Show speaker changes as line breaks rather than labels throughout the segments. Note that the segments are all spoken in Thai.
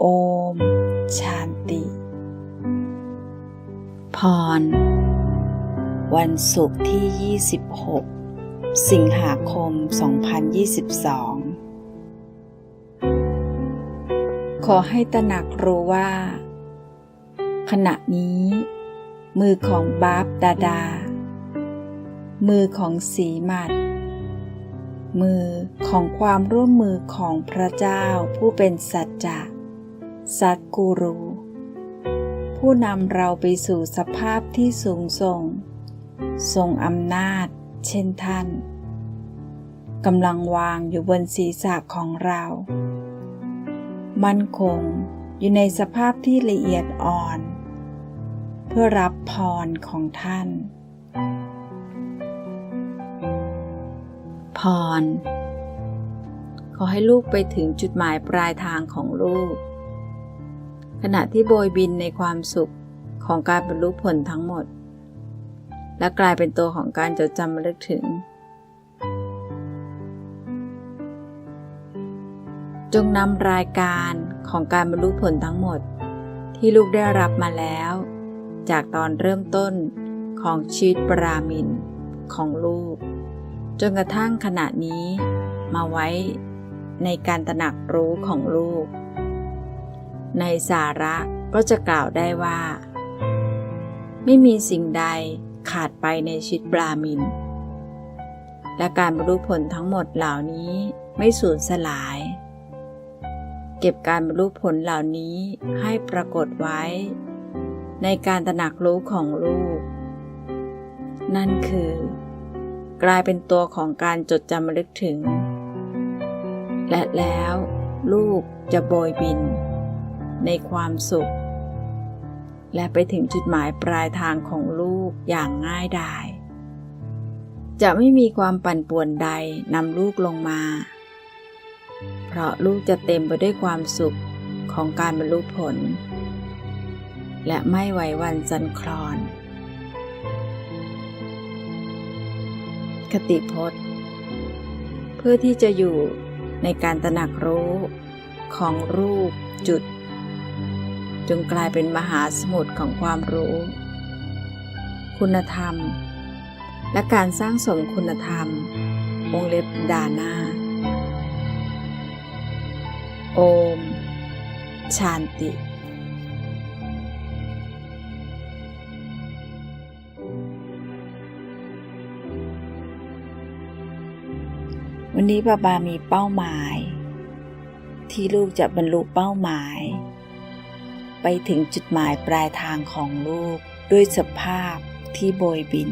โอม ชานติ พร วันศุกร์ที่ 26 สิงหาคม 2022 ขอให้ตระหนักรู้ว่า ขณะนี้ มือของบาบดาดา มือของสีมัดมือของความร่วมมือของพระเจ้าผู้เป็นสัจจะ สัตกูรู ผู้นำเราไปสู่สภาพที่สูงส่ง ทรงอำนาจ เช่นท่านกำลังวางอยู่บนศีรษะของเรา มั่นคงอยู่ในสภาพที่ละเอียดอ่อน เพื่อรับพรของท่าน พร ขอให้ลูกไปถึงจุดหมายปลายทางของลูก ขณะที่โบยบินในความสุขของการบรรลุผลทั้งหมด และกลายเป็นตัวของการจดจำระลึกถึง จงนำรายการของการบรรลุผลทั้งหมด ที่ลูกได้รับมาแล้ว จากตอนเริ่มต้นของชีวิตปรามินของลูก จนกระทั่งขณะนี้มาไว้ในการตระหนักรู้ของลูก ในสาระก็จะกล่าวได้ว่า ไม่มีสิ่งใดขาดไปในชีวิตปรามิน และการบรรลุผลทั้งหมดเหล่านี้ไม่สูญสลาย เก็บการบรรลุผลเหล่านี้ให้ปรากฏไว้ ในการตระหนักรู้ของลูก นั่นคือ กลายเป็นตัวของการจดจำระลึกถึง และแล้วลูกจะโบยบิน ในความสุข และไปถึงจุดหมายปลายทางของลูกอย่างง่ายดาย จะไม่มีความปั่นป่วนใดนำลูกลงมา เพราะลูกจะเต็มไปด้วยความสุขของการบรรลุผล และไม่ไหววันจันคลอน คติพจน์ เพื่อที่จะอยู่ในการตระหนักรู้ของรูปจุด จงกลายเป็นมหาสมุทรของความรู้ คุณธรรม และการสร้างสมคุณธรรมวงเล็บดานาโอม ชานติวันนี้บาบามีเป้าหมาย ที่ลูกจะบรรลุเป้าหมาย ไปถึงจุดหมายปลายทางของลูกด้วยสภาพที่โบยบิน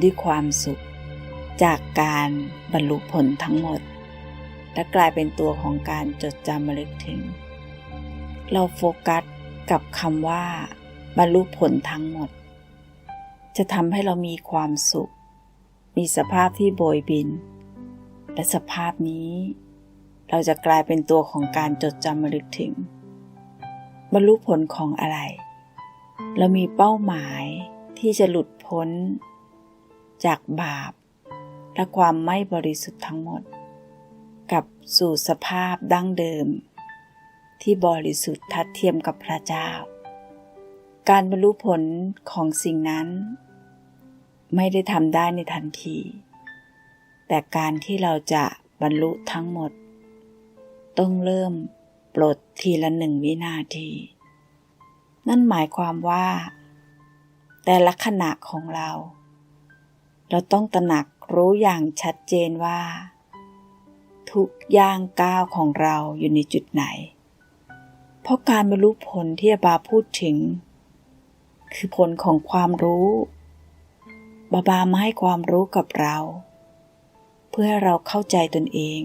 ด้วยความสุข จากการบรรลุผลทั้งหมด และกลายเป็นตัวของการจดจำระลึกถึง เราโฟกัสกับคำว่า บรรลุผลทั้งหมด จะทำให้เรามีความสุข มีสภาพที่โบยบิน และสภาพนี้ เราจะกลายเป็นตัวของการจดจำระลึกถึง บรรลุผลของอะไร เรามีเป้าหมายที่จะหลุดพ้น จากบาป และความไม่บริสุทธิ์ทั้งหมดกับสู่สภาพดั้งเดิม ที่บริสุทธิ์ทัดเทียมกับพระเจ้า การบรรลุผลของสิ่งนั้น ไม่ได้ทำได้ในทันที แต่การที่เราจะบรรลุทั้งหมด ต้องเริ่ม ปลดทีละหนึ่งวินาที นั่นหมายความว่า แต่ละขณะของเรา เราต้องตระหนักรู้อย่างชัดเจนว่า ทุกย่างก้าวของเราอยู่ในจุดไหน เพราะการบรรลุผลที่อาบาพูดถึง คือผลของความรู้ บาบามาให้ความรู้กับเรา เพื่อให้เราเข้าใจตนเอง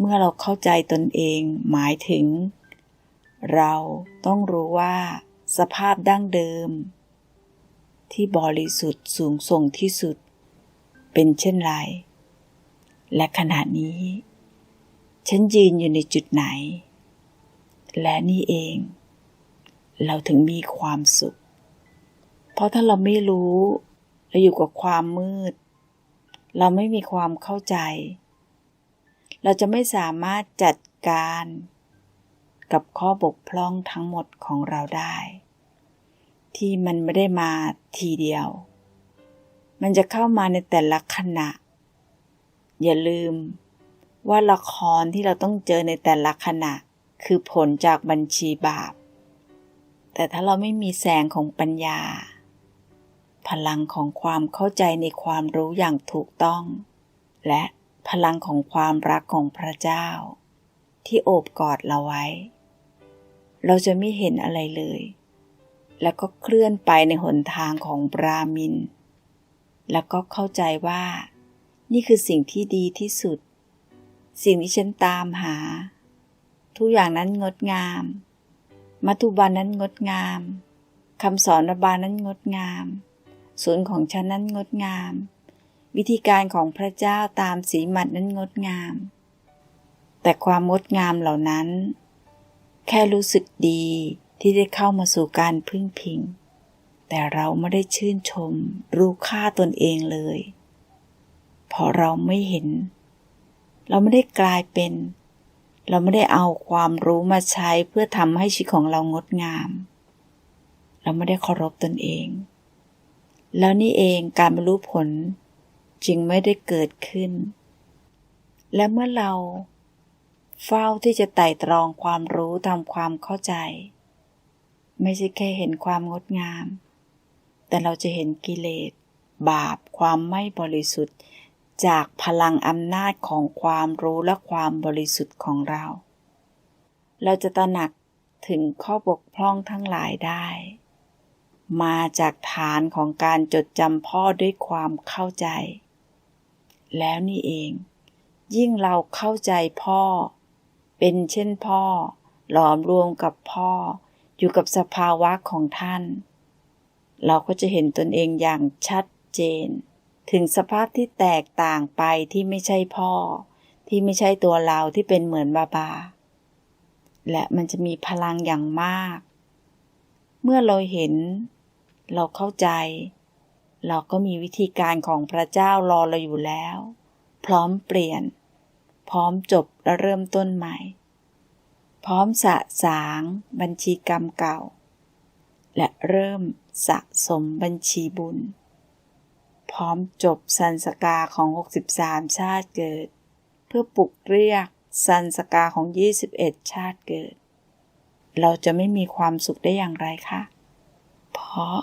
เมื่อเราเข้าใจตนเองหมายถึง เราต้องรู้ว่า สภาพดั้งเดิม ที่บริสุทธิ์สูงส่งที่สุด เป็นเช่นไร และขณะนี้ ฉันยืนอยู่ในจุดไหน และนี่เอง เราถึงมีความสุข เพราะถ้าเราไม่รู้ เราอยู่กับความมืด เราไม่มีความเข้าใจ เราจะไม่สามารถจัดการกับข้อบกพร่องทั้งหมดของเราได้ ที่มันไม่ได้มาทีเดียว มันจะเข้ามาในแต่ละขณะ อย่าลืมว่าละครที่เราต้องเจอในแต่ละขณะ คือผลจากบัญชีบาป แต่ถ้าเราไม่มีแสงของปัญญา พลังของความเข้าใจในความรู้อย่างถูกต้อง และ พลังของความรักของพระเจ้า ที่โอบกอดเราไว้ เราจะไม่เห็นอะไรเลย แล้วก็เคลื่อนไปในหนทางของบรามิน แล้วก็เข้าใจว่า นี่คือสิ่งที่ดีที่สุด สิ่งที่ฉันตามหา ทุกอย่างนั้นงดงาม มัทุบานนั้นงดงามคำสอนระบาลนั้นงดงาม ศูนย์ของฉันนั้นงดงาม วิธีการของพระเจ้าตามสีมัดนั้นงดงาม แต่ความงดงามเหล่านั้น แค่รู้สึกดีที่ได้เข้ามาสู่การพึ่งพิง แต่เราไม่ได้ชื่นชม รู้ค่าตนเองเลย เพราะเราไม่เห็น เราไม่ได้กลายเป็น เราไม่ได้เอาความรู้มาใช้เพื่อทำให้ชีวิตของเรางดงาม เราไม่ได้เคารพตนเอง แล้วนี่เองการบรรลุผล จึงไม่ได้เกิดขึ้น และเมื่อเราเฝ้าที่จะไต่ตรองความรู้ทำความเข้าใจ ไม่ใช่แค่เห็นความงดงาม แต่เราจะเห็นกิเลส บาปความไม่บริสุทธิ์ จากพลังอำนาจของความรู้และความบริสุทธิ์ของเรา เราจะตระหนักถึงข้อบกพร่องทั้งหลายได้ มาจากฐานของการจดจำพ่อด้วยความเข้าใจ แล้วนี่เอง ยิ่งเราเข้าใจพ่อ เป็นเช่นพ่อ หลอมรวมกับพ่อ อยู่กับสภาวะของท่าน เราก็จะเห็นตนเองอย่างชัดเจน ถึงสภาพที่แตกต่างไปที่ไม่ใช่พ่อ ที่ไม่ใช่ตัวเราที่เป็นเหมือนบาบา และมันจะมีพลังอย่างมาก เมื่อเราเห็น เราเข้าใจ เราก็มีวิธีการของพระเจ้ารอเราอยู่แล้ว พร้อมเปลี่ยน พร้อมจบและเริ่มต้นใหม่ พร้อมสะสางบัญชีกรรมเก่า และเริ่มสะสมบัญชีบุญ พร้อมจบสันสกาของ 63 ชาติเกิด เพื่อปลุกเรียกสันสกาของ 21 ชาติเกิด เราจะไม่มีความสุขได้อย่างไรคะ เพราะ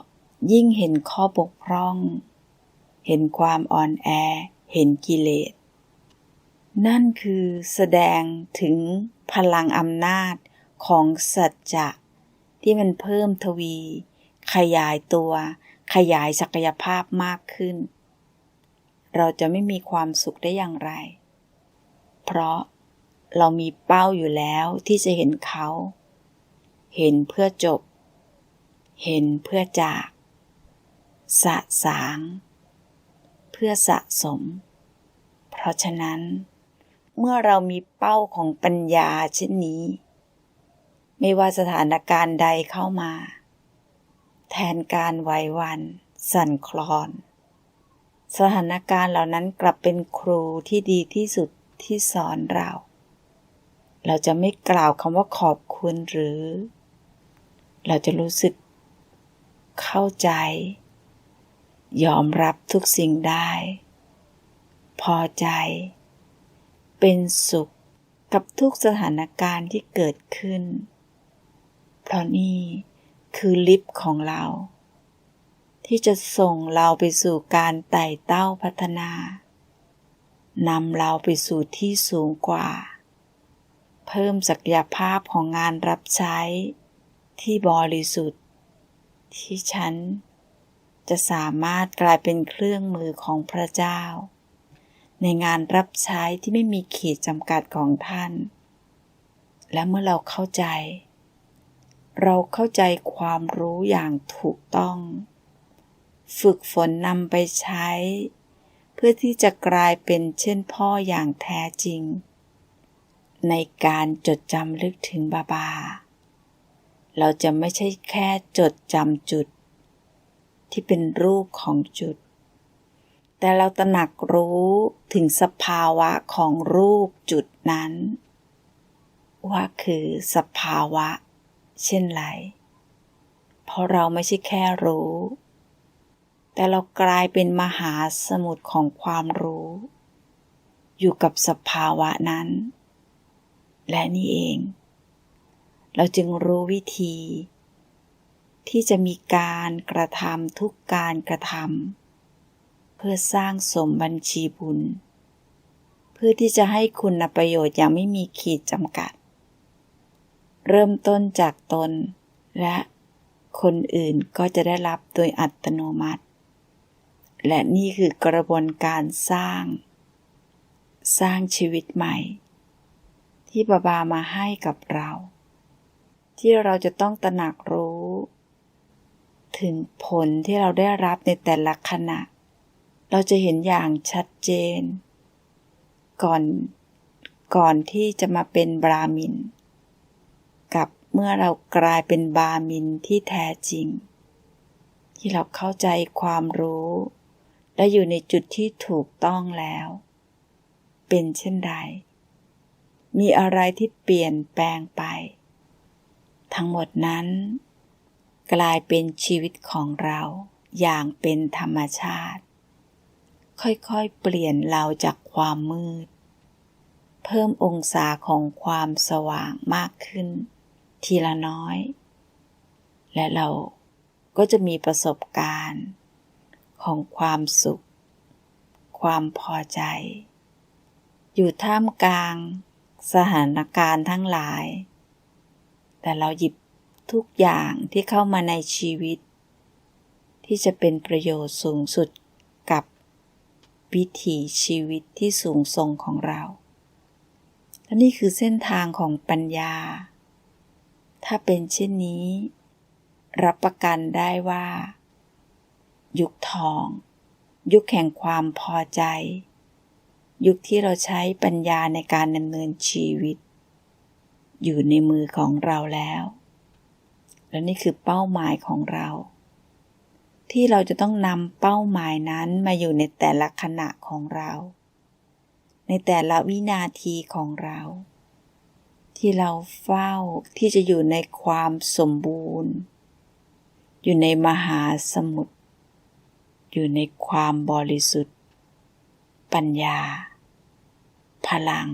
ยิ่งเห็นข้อบกพร่อง เห็นความอ่อนแอ เห็นกิเลส นั่นคือแสดงถึงพลังอำนาจของสัจจะที่มันเพิ่มทวี ขยายตัว ขยายศักยภาพมากขึ้น เราจะไม่มีความสุขได้อย่างไร เพราะเรามีเป้าอยู่แล้วที่จะเห็นเขา เห็นเพื่อจบ เห็นเพื่อจาก สะสาง เพื่อสะสม เพราะฉะนั้น เมื่อเรามีเป้าของปัญญาเช่นนี้ ไม่ว่าสถานการณ์ใดเข้ามา แทนการไหววัน สั่นคลอน สถานการณ์เหล่านั้นกลับเป็นครูที่ดีที่สุดที่สอนเรา เราจะไม่กล่าวคำว่าขอบคุณหรือ เราจะรู้สึกเข้าใจ ยอมรับทุกสิ่งได้ พอใจ เป็นสุขกับทุกสถานการณ์ที่เกิดขึ้น เพราะนี่คือลิฟต์ของเรา ที่จะส่งเราไปสู่การไต่เต้าพัฒนานำเราไปสู่ที่สูงกว่า เพิ่มศักยภาพของงานรับใช้ที่บริสุทธิ์ ที่ฉัน จะสามารถกลายเป็นเครื่องมือของพระเจ้า ในงานรับใช้ที่ไม่มีขีดจำกัดของท่าน และเมื่อเราเข้าใจ เราเข้าใจความรู้อย่างถูกต้อง ฝึกฝนนำไปใช้ เพื่อที่จะกลายเป็นเช่นพ่ออย่างแท้จริง ในการจดจำลึกถึงบาบา เราจะไม่ใช่แค่จดจำจุด ที่เป็นรูปของจุด แต่เราตระหนักรู้ถึงสภาวะของรูปจุดนั้น ว่าคือสภาวะ เช่นไร เพราะเราไม่ใช่แค่รู้ แต่เรากลายเป็นมหาสมุทรของความรู้ อยู่กับสภาวะนั้น และนี่เอง เราจึงรู้วิธี ที่จะมีการกระทำทุกการกระทำเพื่อสร้างสมบัญชีบุญ เพื่อที่จะให้คุณประโยชน์อย่างไม่มีขีดจำกัด เริ่มต้นจากตน และคนอื่นก็จะได้รับโดยอัตโนมัติ และนี่คือกระบวนการสร้าง สร้างชีวิตใหม่ ที่บาบามาให้กับเรา ที่เราจะต้องตระหนักรู้ ถึงผลที่เราได้รับในแต่ละขณะ เราจะเห็นอย่างชัดเจน ก่อนก่อนที่จะมาเป็นบรามิน กับเมื่อเรากลายเป็นบาหมินที่แท้จริง ที่เราเข้าใจความรู้ และอยู่ในจุดที่ถูกต้องแล้ว เป็นเช่นใดมีอะไรที่เปลี่ยนแปลงไป ทั้งหมดนั้น กลายเป็นชีวิตของเราอย่างเป็นธรรมชาติ ค่อยๆ เปลี่ยนเราจากความมืด เพิ่มองศาของความสว่างมากขึ้น ทีละน้อย และเราก็จะมีประสบการณ์ ของความสุข ความพอใจ อยู่ท่ามกลางสถานการณ์ทั้งหลาย แต่เราหยิบ ทุกอย่างที่เข้ามาในชีวิต ที่จะเป็นประโยชน์สูงสุดกับวิถีชีวิตที่สูงส่งของเรา และนี่คือเส้นทางของปัญญา ถ้าเป็นเช่นนี้ รับประกันได้ว่า ยุคทอง ยุคแห่งความพอใจ ยุคที่เราใช้ปัญญาในการดำเนินชีวิต อยู่ในมือของเราแล้ว และนี่คือเป้าหมายของเรา ที่เราจะต้องนำเป้าหมายนั้นมาอยู่ในแต่ละขณะของเรา ในแต่ละวินาทีของเรา ที่เราเฝ้าที่จะอยู่ในความสมบูรณ์ อยู่ในมหาสมุทรอยู่ในความบริสุทธิ์ ปัญญา พลัง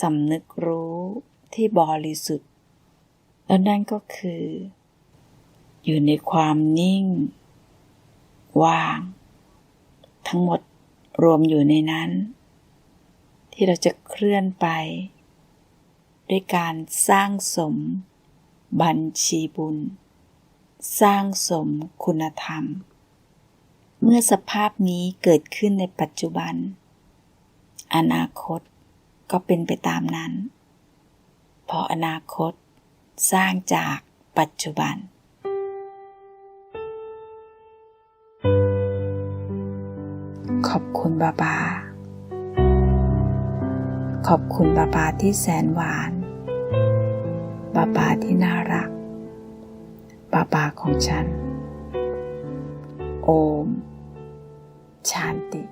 สำนึกรู้ที่บริสุทธิ์ แล้วนั่นก็คือ อยู่ในความนิ่ง ว่าง ทั้งหมดรวมอยู่ในนั้น ที่เราจะเคลื่อนไป ด้วยการสร้างสม บัญชีบุญ สร้างสมคุณธรรม เมื่อสภาพนี้เกิดขึ้นในปัจจุบัน อนาคตก็เป็นไปตามนั้นพราะอนาคต สร้างจากปัจจุบัน ขอบคุณบาบา ขอบคุณบาบาที่แสนหวาน บาบาที่น่ารัก บาบาของฉัน โอม ชานติ